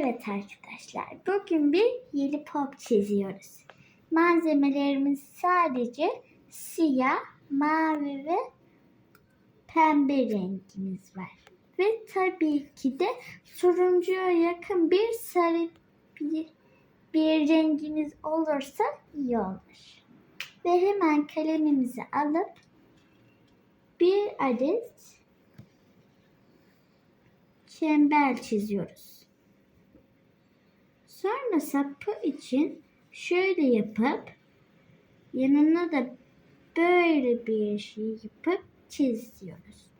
Evet arkadaşlar, bugün bir yeni pop çiziyoruz. Malzemelerimiz sadece siyah, mavi ve pembe rengimiz var. Ve tabii ki de turuncuya yakın bir sarı bir, bir rengimiz olursa iyi olur. Ve hemen kalemimizi alıp bir adet çember çiziyoruz. Sonra sapı için şöyle yapıp yanına da böyle bir şey yapıp çiziyoruz.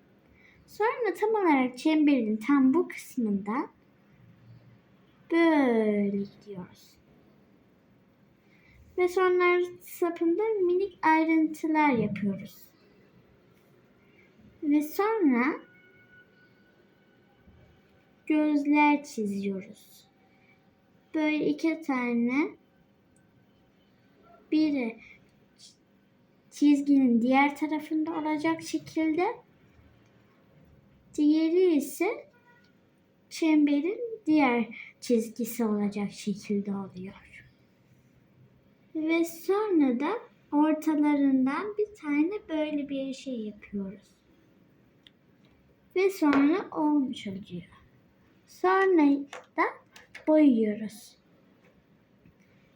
Sonra tam olarak çemberin tam bu kısmında böyle gidiyoruz. Ve sonra sapında minik ayrıntılar yapıyoruz. Ve sonra gözler çiziyoruz. Böyle iki tane biri çizginin diğer tarafında olacak şekilde diğeri ise çemberin diğer çizgisi olacak şekilde oluyor. Ve sonra da ortalarından bir tane böyle bir şey yapıyoruz. Ve sonra olmuş oluyor. Sonra da boyuyoruz.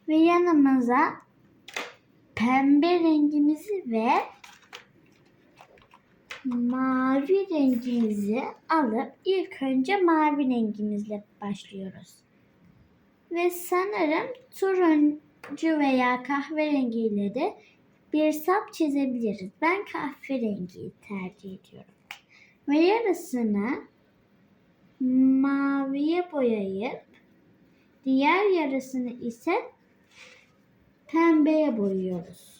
Ve yanımıza pembe rengimizi ve mavi rengimizi alıp ilk önce mavi rengimizle başlıyoruz. Ve sanırım turuncu veya kahverengiyle de bir sap çizebiliriz. Ben kahverengiyi tercih ediyorum. Ve yarısını maviye boyayıp diğer yarısını ise pembeye boyuyoruz.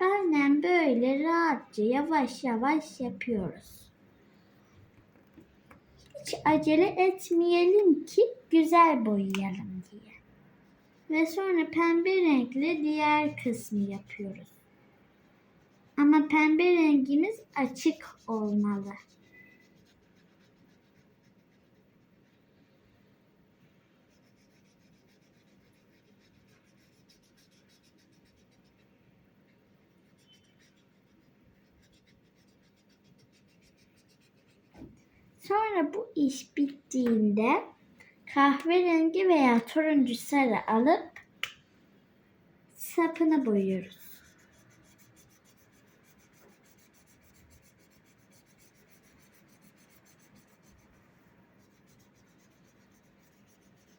Aynen böyle rahatça yavaş yavaş yapıyoruz. Hiç acele etmeyelim ki güzel boyayalım. Ve sonra pembe renkle diğer kısmı yapıyoruz. Ama pembe rengimiz açık olmalı. Sonra bu iş bittiğinde kahverengi veya turuncu sarı alıp sapını boyuyoruz.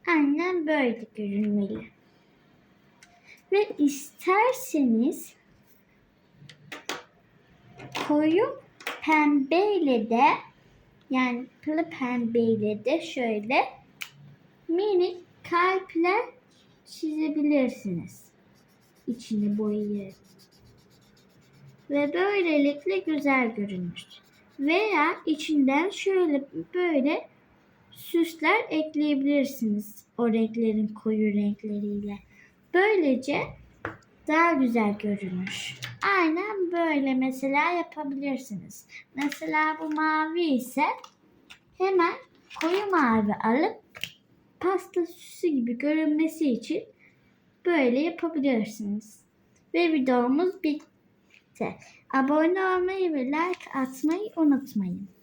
Aynen böyle görünmeli. Ve isterseniz koyu pembeyle de yani pırlı pembeyle de şöyle minik kalpler çizebilirsiniz. İçini boyayıp. Ve böylelikle güzel görünür. Veya içinden şöyle böyle süsler ekleyebilirsiniz o renklerin koyu renkleriyle. Böylece daha güzel görünür. Aynen böyle mesela yapabilirsiniz. Mesela bu mavi ise hemen koyu mavi alıp pasta süsü gibi görünmesi için böyle yapabilirsiniz. Ve videomuz bitti. Abone olmayı ve like atmayı unutmayın.